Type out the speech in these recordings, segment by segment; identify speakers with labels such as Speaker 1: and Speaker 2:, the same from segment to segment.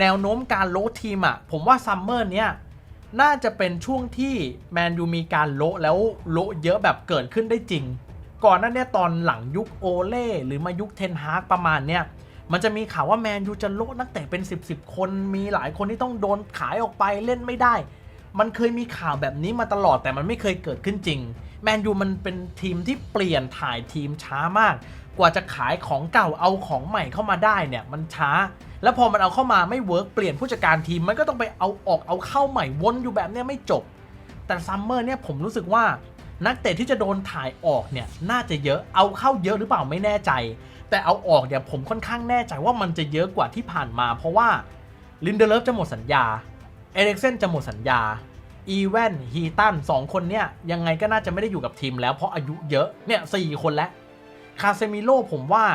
Speaker 1: แนวโน้มการโละทีมอะ่ะผมว่าซัมเมอร์เนี้ยน่าจะเป็นช่วงที่แมนยูมีการโละแล้วโละเยอะแบบเกิดขึ้นได้จริง ก่อนหน้าเนี้ยตอนหลังยุคโอเล่หรือมายุคเทนฮากประมาณเนี้ยมันจะมีข่าวว่าแมนยูจะโละนักเตะเป็น 10บสคนมีหลายคนที่ต้องโดนขายออกไปเล่นไม่ได้ มันเคยมีข่าวแบบนี้มาตลอดแต่มันไม่เคยเกิดขึ้นจริง แมนยูมันเป็นทีมที่เปลี่ยนถ่ายทีมช้ามาก กว่าจะขายของเก่าเอาของใหม่เข้ามาได้เนี่ยมันช้า แล้วพอมันเอาเข้ามาไม่เวิร์กเปลี่ยนผู้จัดการทีมมันก็ต้องไปเอาออกเอาเข้าใหม่วนอยู่แบบเนี้ยไม่จบ แต่ซัมเมอร์เนี่ยผมรู้สึกว่านักเตะที่จะโดนถ่ายออกเนี่ยน่าจะเยอะเอาเข้าเยอะหรือเปล่าไม่แน่ใจ แต่เอาออกเนี่ยผมค่อนข้างแน่ใจว่ามันจะเยอะกว่าที่ผ่านมา เพราะว่าลินเดเลฟจะหมดสัญญาเอริกเซนจะหมดสัญญาอีแวนฮีตันสองคนเนี่ยยังไงก็น่าจะไม่ได้อยู่กับทีมแล้วเพราะอายุเยอะเนี่ยสี่คนแล้ว คาเซมิโลผมว่า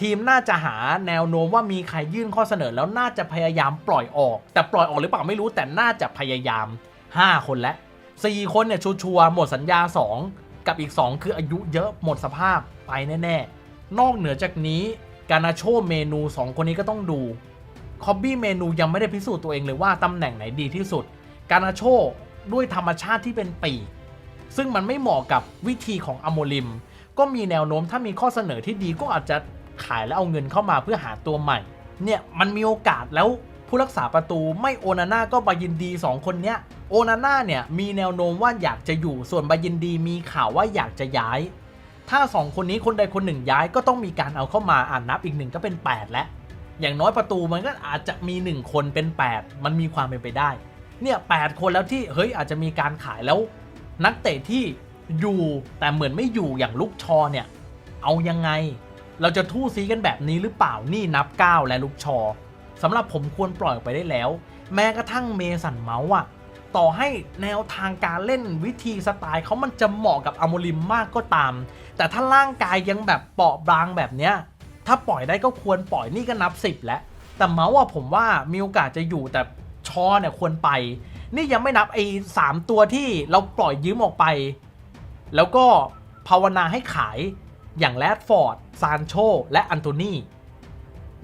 Speaker 1: ทีมน่าจะหาแนวโน้มว่ามีใครยื่นข้อเสนอแล้วน่าจะพยายามปล่อยออก แต่ปล่อยออกหรือเปล่าไม่รู้แต่น่าจะพยายาม 5 คนแล้ว4คนเนี่ยชัวร์หมดสัญญา 2 กับอีก 2 คืออายุเยอะหมดสภาพไปแน่ๆ นอกเหนือจากนี้กานาโชเมนู 2 คนนี้ก็ต้องดูคอบบี้เมนูยังไม่ได้พิสูจน์ตัวเองเลยว่าตำแหน่งไหนดีที่สุด กานาโชด้วยธรรมชาติที่เป็นปีกซึ่งมันไม่เหมาะกับวิธีของอโมลิม ก็มีแนวโน้มถ้ามีข้อเสนอที่ดีก็อาจจะขายแล้วเอาเงินเข้ามาเพื่อหาตัวใหม่ เนี่ยมันมีโอกาสแล้วผู้รักษาประตูไม่โอนาน่าก็บายินดี 2 คนเนี้ยโอนาน่าเนี่ยมีแนวโน้มว่าอยากจะอยู่ส่วนบายินดีมีข่าวว่าอยากจะย้าย ถ้า 2 คนนี้คนใดคนหนึ่งย้ายก็ต้องมีการเอาเข้ามาอ่านนับอีกหนึ่งก็เป็น 8 แล้ว อย่างน้อยประตูมันก็อาจจะมี 1 คนเป็น 8 มันมีความเป็นไปได้ เนี่ย8คนแล้วที่เฮ้ยอาจจะมีการขายแล้ว นักเตะที่ อยู่แต่เหมือนไม่อยู่อย่างลูกชอเนี่ย เอายังไง เราจะทู่ซีกันแบบนี้หรือเปล่านี่นับ9และลูกชอสำหรับผมควรปล่อยออกไปได้แล้ว แม้กระทั่งเมสันเมาส์อะต่อให้แนวทางการเล่นวิธีสไตล์เขามันจะเหมาะกับอโมลิมมากก็ตาม แต่ถ้าร่างกายยังแบบเปราะบางแบบเนี้ยถ้าปล่อยได้ก็ควรปล่อยนี่ก็นับ 10 แล้ว แต่เมาส์อะผมว่ามีโอกาสจะอยู่แต่ชอเนี่ยควรไป นี่ยังไม่นับไอ้สามตัวที่เราปล่อยยืมออกไป แล้วก็ภาวนาให้ขายอย่างแรดฟอร์ด ซานโช และอันโตนี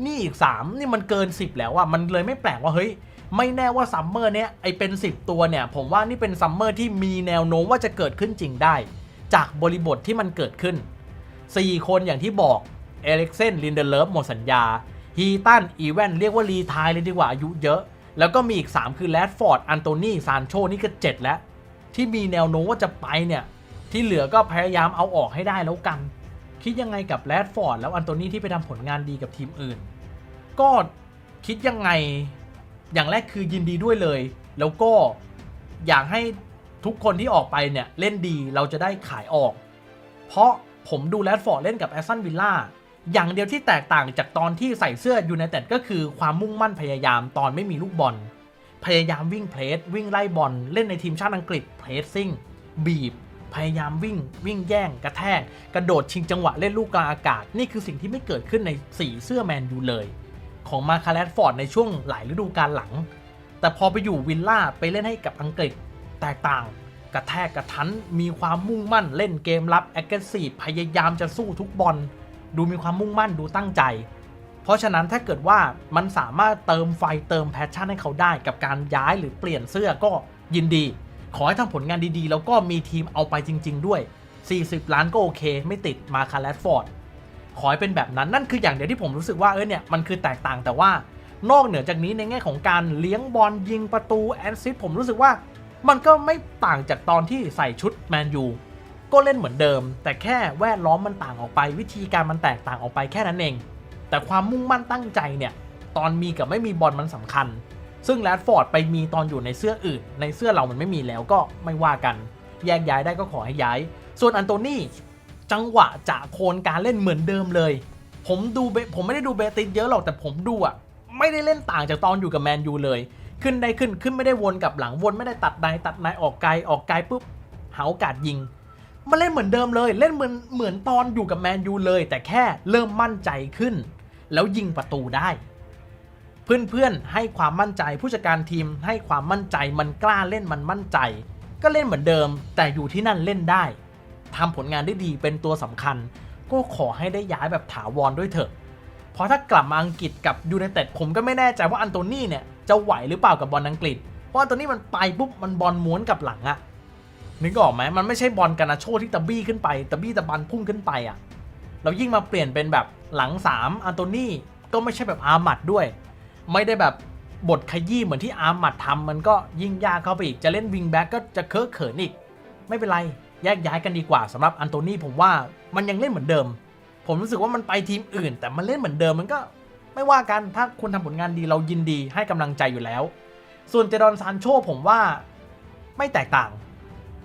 Speaker 1: นี่อีก 3 นี่มันเกิน 10 แล้วอะมันเลยไม่แปลกว่าเฮ้ย ไม่แน่ว่าซัมเมอร์เนี้ยไอเป็น 10 ตัวเนี่ย ผมว่านี่เป็นซัมเมอร์ที่มีแนวโน้มว่าจะเกิดขึ้นจริงได้ จากบริบทที่มันเกิดขึ้น 4 คนอย่างที่บอกเอเล็กเซนลินเดเลฟหมดสัญญาฮีตันอีแวนเรียกว่ารีทายเลยดีกว่าอายุเยอะ แล้วก็มีอีก 3 คือแรดฟอร์ดอันโตนีซานโชนี่ก็ 7 แล้ว ที่มีแนวโน้มว่าจะไปเนี่ย ที่เหลือก็พยายามเอาออกให้ได้แล้วกัน คิดยังไงกับแรดฟอร์ดแล้วอันโตนี่ที่ไปทำผลงานดีกับทีมอื่น ก็คิดยังไงอย่างแรกคือยินดีด้วยเลย แล้วก็อยากให้ทุกคนที่ออกไปเนี่ยเล่นดีเราจะได้ขายออก เพราะผมดูแรดฟอร์ดเล่นกับแอสตันวิลล่าอย่างเดียวที่แตกต่างจากตอนที่ใส่เสื้อยูไนเต็ดก็คือความมุ่งมั่นพยายามตอนไม่มีลูกบอล พยายามวิ่งเพลสวิ่งไล่บอลเล่นในทีมชาติอังกฤษเพลสซิ่งบีบ พยายามวิ่งวิ่งแย่งกระแทกกระโดดชิงจังหวะเล่นลูกกลางอากาศ นี่คือสิ่งที่ไม่เกิดขึ้นในสีเสื้อแมนยูเลย ของมาคาแรดฟอร์ดในช่วงหลายฤดูกาลหลัง แต่พอไปอยู่วิลล่าไปเล่นให้กับอังกฤษแตกต่าง กระแทกกระทันมีความมุ่งมั่นเล่นเกมรับแอคทีฟพยายามจะสู้ทุกบอลดูมีความมุ่งมั่นดูตั้งใจ เพราะฉะนั้นถ้าเกิดว่ามันสามารถเติมไฟเติมแพชชั่นให้เขาได้กับการย้ายหรือเปลี่ยนเสื้อก็ยินดี ขอให้ทำผลงานดีๆ แล้วก็มีทีมเอาไปจริง ๆ ด้วย 40 ล้านก็โอเค ไม่ติดมาคาแรดฟอร์ดขอให้เป็นแบบนั้นนั่นคืออย่างเดียวที่ผมรู้สึกว่าเออเนี่ยมันคือแตกต่างแต่ว่านอกเหนือจากนี้ในแง่ของการเลี้ยงบอลยิงประตูแอนซิสผมรู้สึกว่ามันก็ไม่ต่างจากตอนที่ใส่ชุดแมนยูก็เล่นเหมือนเดิม แต่แค่แวดล้อมมันต่างออกไป วิธีการมันแตกต่างออกไปแค่นั้นเอง แต่ความมุ่งมั่นตั้งใจเนี่ย ตอนมีกับไม่มีบอลมันสำคัญ ซึ่งแรดฟอร์ดไปมีตอนอยู่ในเสื้ออื่น ในเสื้อเรามันไม่มีแล้วก็ไม่ว่ากัน แยกย้ายได้ก็ขอให้ย้าย ส่วนอันโตนี่จังหวะจะโคนการเล่นเหมือนเดิมเลย ผมดูเบผมไม่ได้ดูเบติสเยอะหรอกแต่ผมดูอะไม่ได้เล่นต่างจากตอนอยู่กับแมนยูเลย ขึ้นได้ขึ้นขึ้นไม่ได้วนกับหลังวนไม่ได้ตัดในตัดในออกไกลออกไกลปุ๊บหาโอกาสยิงมันเล่นเหมือนเดิมเลย เล่นเหมือนเหมือนตอนอยู่กับแมนยูเลย แต่แค่เริ่มมั่นใจขึ้น แล้วยิงประตูได้ เพื่อนๆ ให้ความมั่นใจ ผู้จัดการทีมให้ความมั่นใจมันกล้าเล่นมันมั่นใจ ก็เล่นเหมือนเดิม แต่อยู่ที่นั่นเล่นได้ทำผลงานได้ดีเป็นตัวสำคัญ ก็ขอให้ได้ย้ายแบบถาวรด้วยเถอะ เพราะถ้ากลับมาอังกฤษกับยูไนเต็ดผมก็ไม่แน่ใจว่าอันโตนี่เนี่ยจะไหวหรือเปล่ากับบอลอังกฤษ เพราะอันโตนี่มันไปปุ๊บมันบอลม้วนกับหลังอะนึกออกไหมมันไม่ใช่บอลกานาโชที่ตะบี้ขึ้นไปตะบี้ตะบันพุ่งขึ้นไปอะเรายิ่งมาเปลี่ยนเป็นแบบหลัง3อันโตนี่ก็ไม่ใช่แบบอาร์มัดด้วย ไม่ได้แบบบทขยี้เหมือนที่อาร์มัดทำมันก็ยิ่งยากเข้าไปอีก จะเล่นวิงแบ็กก็จะเคอะเขินอีก ไม่เป็นไร แยกย้ายกันดีกว่าสำหรับอันโตนี่ผมว่ามันยังเล่นเหมือนเดิม ผมรู้สึกว่ามันไปทีมอื่น แต่มันเล่นเหมือนเดิมมันก็ไม่ว่ากันถ้าคุณทำผลงานดีเรายินดีให้กำลังใจอยู่แล้ว ส่วนเจดอนซานโชผมว่าไม่แตกต่าง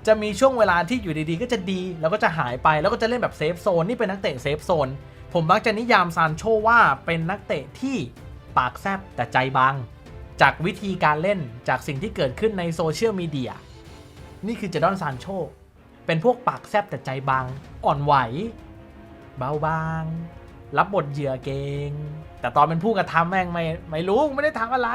Speaker 1: จะมีช่วงเวลาที่อยู่ดีๆ ก็จะดีแล้วก็จะหายไปแล้วก็จะเล่นแบบเซฟโซนนี่เป็นนักเตะเซฟโซนผมมักจะนิยามซานโชว่าเป็นนักเตะที่ ปากแซบแต่ใจบาง จากวิธีการเล่นจากสิ่งที่เกิดขึ้นในโซเชียลมีเดียนี่คือเจดอนซานโช เป็นพวกปากแซบแต่ใจบาง อ่อนไหว เบาบาง รับบทเหยื่อเกง แต่ตอนเป็นผู้กระทำแม่งไม่ไม่รู้ไม่ได้ทำอะไร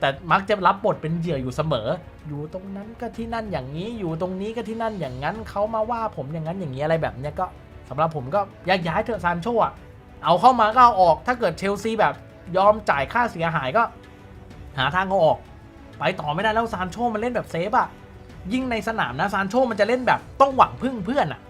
Speaker 1: แต่มักจะรับบทเป็นเหยื่ออยู่เสมอ อยู่ตรงนั้นก็ที่นั่นอย่างนี้ อยู่ตรงนี้ก็ที่นั่นอย่างนั้น เขามาว่าผมอย่างนั้นอย่างนี้อะไรแบบเนี้ยก็สำหรับผมก็แยกย้ายเถอะซานโชอะเอาเข้ามาก็เอาออก ถ้าเกิดเชลซีแบบ ยอมจ่ายค่าเสียหายก็ หาทางเอาออก ไปต่อไม่ได้แล้วซานโชมันเล่นแบบเซฟอะยิ่งในสนามนะซานโชมันจะเล่นแบบต้องหวังพึ่งเพื่อนอะ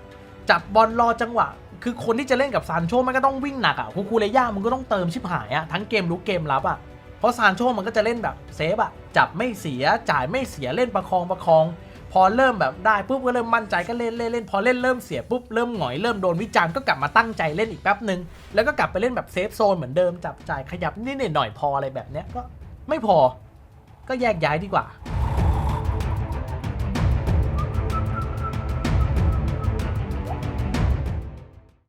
Speaker 1: จับบอลรอจังหวะ คือคนที่จะเล่นกับซานโชมันก็ต้องวิ่งหนักอะคูคูเลย่ามันก็ต้องเติมชิบหายอะทั้งเกมลุกเกมรับอะเพราะซานโชมันก็จะเล่นแบบเซฟอะจับไม่เสียจ่ายไม่เสียเล่นประคองประคอง พอเริ่มแบบได้ปุ๊บก็เริ่มมั่นใจก็เล่นเล่นเล่นพอเล่นเริ่มเสียปุ๊บเริ่มหงอยเริ่มโดนวิจารณ์ก็กลับมาตั้งใจเล่นอีกแป๊บหนึ่งแล้วก็กลับไปเล่นแบบเซฟโซนเหมือนเดิมจับจ่ายขยับนิดหน่อยพออะไรแบบเนี้ยก็ไม่พอก็แยกย้ายดีกว่า